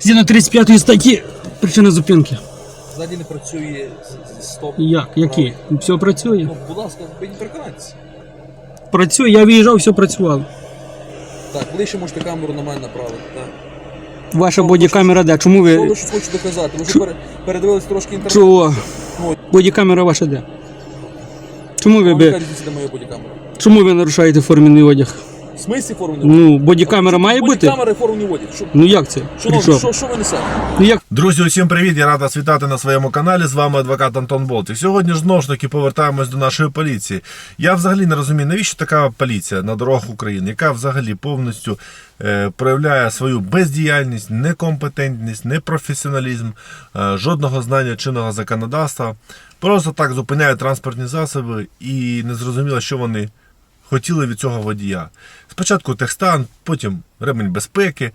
Згідно 35 статті причина зупинки. Ззаді не працює стоп. Як? Які? Все працює? Ну, будь ласка, ви не переконайтеся. Працює, я виїжджав, все працювало. Так, ближче можете камеру на мене направити. Так. Ваша бодікамера де? Чому Що ви ви. щось хочете доказати? Ви ж пере- передивились трошки інтернет. Чого? Ну, Бодікамера ваша де? Чому ви, вам би... де моя. Чому ви нарушаєте формений одяг? В смислі форму не Ну, бодікамера має бути? Бодікамера і форму не водять. Що, Ну як це? шановні, Прийшов. що, що ви несете? Ну як? Друзі, усім привіт! Я рада вас вітати на своєму каналі. З вами адвокат Антон Болтик. Сьогодні ж знову ж таки повертаємось до нашої поліції. Я взагалі не розумію, навіщо така поліція на дорогах України, яка взагалі повністю е, проявляє свою бездіяльність, некомпетентність, непрофесіоналізм, е, жодного знання чинного законодавства. Просто так зупиняє транспортні засоби і не зрозуміло, що вони хотіли від цього водія. Спочатку техстан, потім ремень безпеки.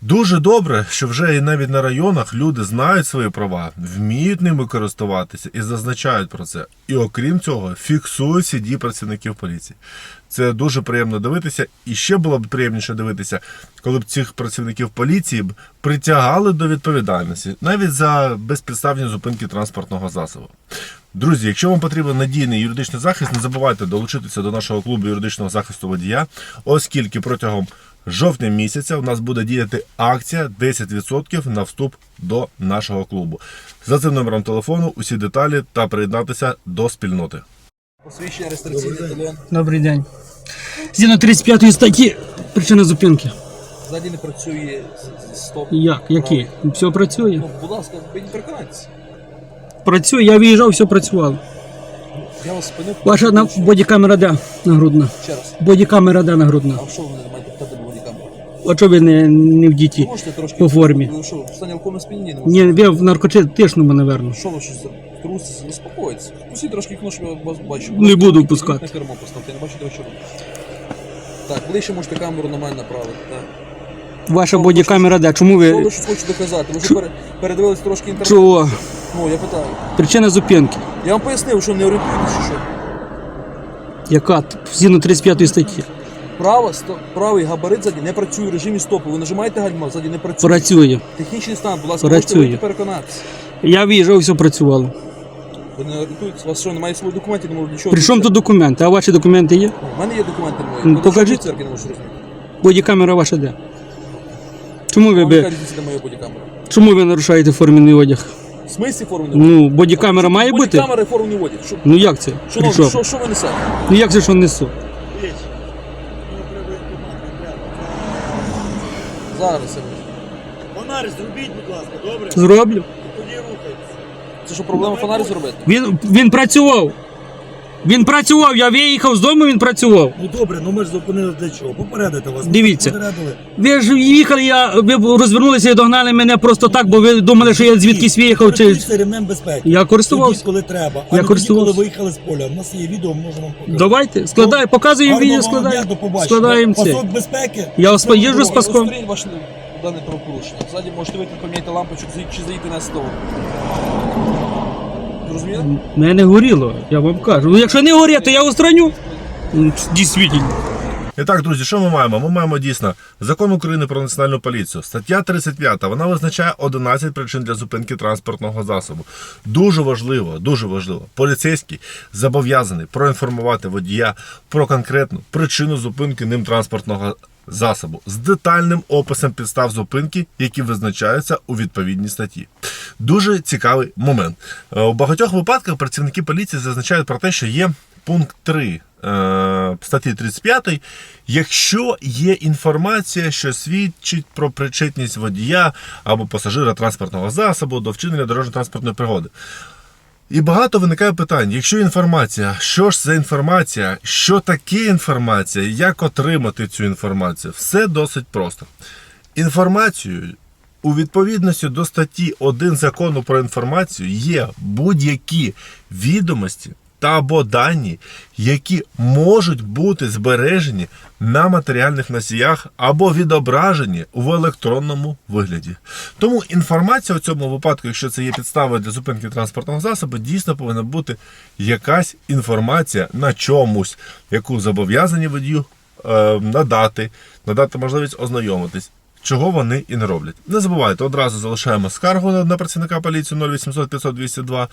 Дуже добре, що вже і навіть на районах люди знають свої права, вміють ними користуватися і зазначають про це. І окрім цього, фіксують всі дії працівників поліції. Це дуже приємно дивитися. І ще було б приємніше дивитися, коли б цих працівників поліції б притягали до відповідальності навіть за безпідставні зупинки транспортного засобу. Друзі, якщо вам потрібен надійний юридичний захист, не забувайте долучитися до нашого клубу юридичного захисту водія, оскільки протягом жовтня місяця у нас буде діяти акція 10% на вступ до нашого клубу. За цим номером телефону усі деталі та приєднатися до спільноти. Посвідчення реєстраційний талон. Добрий день. Згідно 35 статті причина зупинки. Ззаді не працює стоп. Як? Які? Все працює? Ну, будь ласка, ви не переконайтеся. Працює, я виїжджав, все працювало. Я вас спинив. Ваша на... бодікамера де нагрудна? Ще раз. Бодікамера де нагрудна? А що ви не маєте питати? А чого ви не, не в діті? можете трошки... По формі. Ви що, в стані алкогольного сп'яніння не можете? Ні, ви в наркотичному, напевно. Що ви щось трус, заспокоїться. Пустіть трошки вікно, щоб я вас бачив. Не буду пускати. На кермо поставте, я не бачу, що робите. Так, ближче можете камеру на мене направити. Так. Ваша бодікамера де? Чому Що ви ви. щось хочете доказати? Ви пере- передивились трошки інтернет. Чого? Ну, я питаю. Причина зупинки. Я вам пояснив, що не орієнтуєтесь, чи що. Яка? Згідно 35 статті. Право, сто, правий габарит ззаді не працює в режимі стопу. Ви нажимаєте гальма, ззаді не працює. Працює. Технічний стан, будь ласка, Працює. можете вийти переконатися. Я виїжджав, все працювало. Ви не орієнтуєтесь, у вас що, немає своїх документів, не можу для чого. При чому тут документи? А ваші документи є? У мене є документи мої. Ну, Ви покажіть. в церкві не можу розуміти. Бодікамера ваша де? Чому ви Вам би. кажуть, де моя бодікамера. Чому ви нарушаєте формений одяг? В смислі форму не водять? Ну, бодікамера має бути? Бодікамери форму не водять. Що, Ну як це? що, Прийшов. що, що ви несете? Ну як це що несу? Зараз я вийду. Фонарь зробіть, будь ласка, добре? Зроблю. Тоді рухайтеся. Це що, проблема фонарі зробити? Він, він працював. Він працював, я виїхав з дому, він працював. Ну добре, ну ми ж зупинили для чого? Попередити вас. Дивіться. Попередили. Ви ж їхали, я, ви розвернулися і догнали мене просто так, бо ви думали, що я звідкись виїхав. Чи... Користуйтеся ремнем безпеки. Я користувався. Тоді, коли треба. Я А не тоді, користувався. коли виїхали з поля. У нас є відео, можемо вам показати. Давайте, складай, показуємо Гарного відео, вам дня, складаємо. до побачення. Складаємо це. Пасок безпеки. Я ось їжджу з паском. Розстріль дане правопорушення. Ззаді можете вийти, поміняти лампочок заї- чи заїти на стол. Зрозуміли? Мене не горіло, я вам кажу. Ну якщо не горіє, то я устраню. Ну, Дійсно. І так, друзі, що ми маємо? Ми маємо дійсно закон України про національну поліцію. Стаття 35. Вона визначає 11 причин для зупинки транспортного засобу. Дуже важливо, дуже важливо. Поліцейський зобов'язаний проінформувати водія про конкретну причину зупинки ним транспортного засобу з детальним описом підстав зупинки, які визначаються у відповідній статті. Дуже цікавий момент. Е, У багатьох випадках працівники поліції зазначають про те, що є пункт 3 е, статті 35, якщо є інформація, що свідчить про причетність водія або пасажира транспортного засобу до вчинення дорожньо-транспортної пригоди. І багато виникає питань, якщо інформація, що ж за інформація, що таке інформація, як отримати цю інформацію, все досить просто. Інформацію у відповідності до статті 1 закону про інформацію є будь-які відомості та або дані, які можуть бути збережені на матеріальних носіях або відображені в електронному вигляді. Тому інформація у цьому випадку, якщо це є підставою для зупинки транспортного засобу, дійсно повинна бути якась інформація на чомусь, яку зобов'язані водію е, надати, надати можливість ознайомитись. Чого вони і не роблять. Не забувайте, одразу залишаємо скаргу на, працівника поліції 0800 500 202,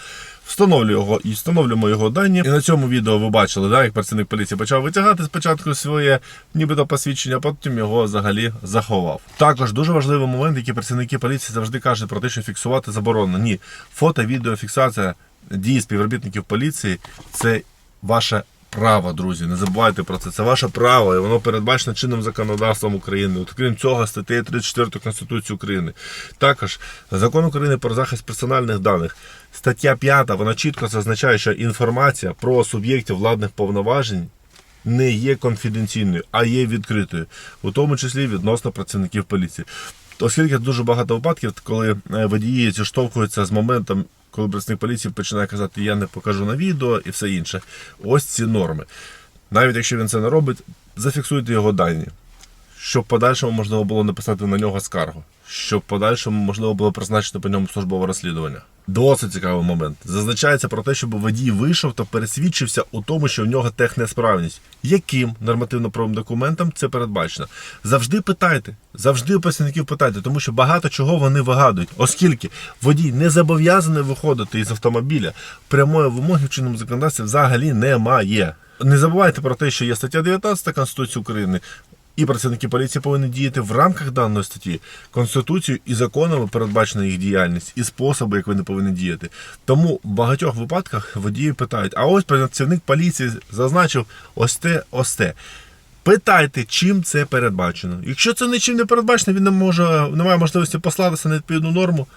встановлюємо його і встановлюємо його дані. І на цьому відео ви бачили, да, як працівник поліції почав витягати спочатку своє нібито посвідчення, потім його взагалі заховав. Також дуже важливий момент, який працівники поліції завжди кажуть про те, що фіксувати заборонено. Ні, фото, відеофіксація дії співробітників поліції це ваше право, друзі. Не забувайте про це. Це ваше право, і воно передбачено чинним законодавством України. От, крім цього, статтею 34 Конституції України. Також закон України про захист персональних даних. Стаття 5, вона чітко зазначає, що інформація про суб'єктів владних повноважень не є конфіденційною, а є відкритою, у тому числі відносно працівників поліції. Оскільки дуже багато випадків, коли е, водії зіштовхуються з моментом, коли представник поліції починає казати, я не покажу на відео і все інше. Ось ці норми. Навіть якщо він це не робить, зафіксуйте його дані, щоб подальшому можливо було написати на нього скаргу, щоб подальшому можливо було призначити по ньому службове розслідування. Досить цікавий момент. Зазначається про те, щоб водій вийшов та пересвідчився у тому, що в нього технесправність. Яким нормативно-правовим документом це передбачено? Завжди питайте, завжди у працівників питайте, тому що багато чого вони вигадують, оскільки водій не зобов'язаний виходити із автомобіля, прямої вимоги в чинному законодавстві взагалі немає. Не забувайте про те, що є стаття 19 Конституції України. І працівники поліції повинні діяти в рамках даної статті Конституцією і законами передбачена їх діяльність і способи, як вони повинні діяти. Тому в багатьох випадках водії питають: а ось працівник поліції зазначив ось те, ось те. Питайте, чим це передбачено. Якщо це нічим не передбачено, він не може не має можливості послатися на відповідну норму.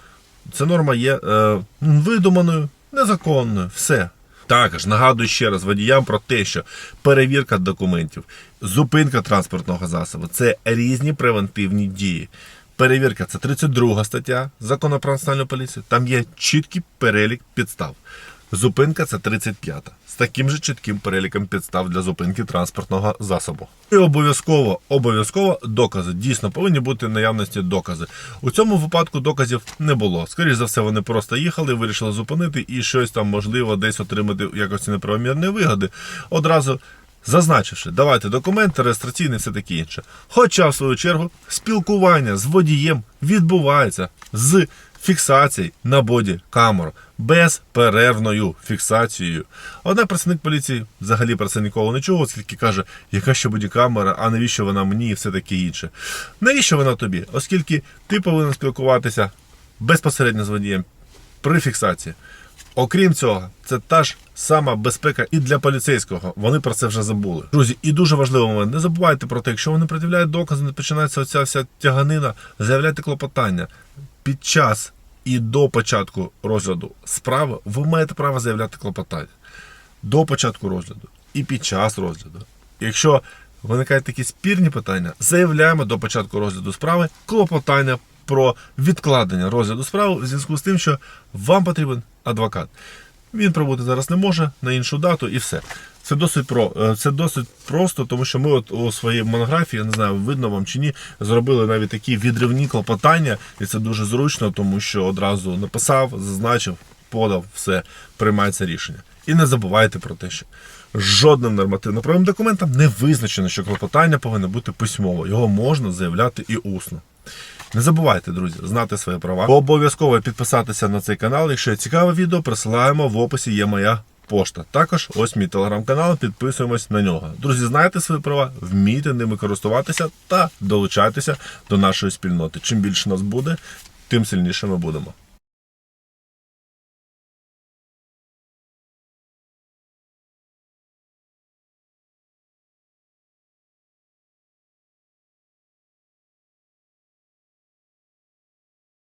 Ця норма є е, видуманою, незаконною. Все. Також нагадую ще раз водіям про те, що перевірка документів, зупинка транспортного засобу це різні превентивні дії. Перевірка це 32 стаття закону про національну поліцію. Там є чіткий перелік підстав. Зупинка це 35 з таким же чітким переліком підстав для зупинки транспортного засобу. І обов'язково, обов'язково докази. Дійсно повинні бути наявності докази. У цьому випадку доказів не було. Скоріше за все, вони просто їхали, вирішили зупинити і щось там можливо десь отримати якості неправомірної вигоди. Одразу зазначивши, давайте документи, реєстраційний, все таке інше. Хоча, в свою чергу, спілкування з водієм відбувається з фіксації на боді камеру, безперервною фіксацією. Однак працівник поліції взагалі про це ніколи не чув, оскільки каже, яка ще боді камера, а навіщо вона мені і все таке інше. Навіщо вона тобі? Оскільки ти повинен спілкуватися безпосередньо з водієм при фіксації. Окрім цього, це та ж сама безпека і для поліцейського. Вони про це вже забули. Друзі, і дуже важливий момент. Не забувайте про те, якщо вони пред'являють докази, не починається оця вся тяганина, заявляйте клопотання. Під час і до початку розгляду справи ви маєте право заявляти клопотання. До початку розгляду і під час розгляду. Якщо виникають такі спірні питання, заявляємо до початку розгляду справи клопотання про відкладення розгляду справи в зв'язку з тим, що вам потрібен адвокат. Він прибути зараз не може на іншу дату і все. Це досить про е, це досить просто, тому що ми от у своїй монографії, я не знаю, видно вам чи ні, зробили навіть такі відривні клопотання, і це дуже зручно, тому що одразу написав, зазначив, подав, все, приймається рішення. І не забувайте про те, що жодним нормативно-правовим документом не визначено, що клопотання повинно бути письмово. Його можна заявляти і усно. Не забувайте, друзі, знати свої права. Обов'язково підписатися на цей канал. Якщо є цікаве відео, присилаємо в описі є моя пошта. Також ось мій телеграм-канал, підписуємось на нього. Друзі, знаєте свої права, вмійте ними користуватися та долучайтеся до нашої спільноти. Чим більше нас буде, тим сильніше ми будемо.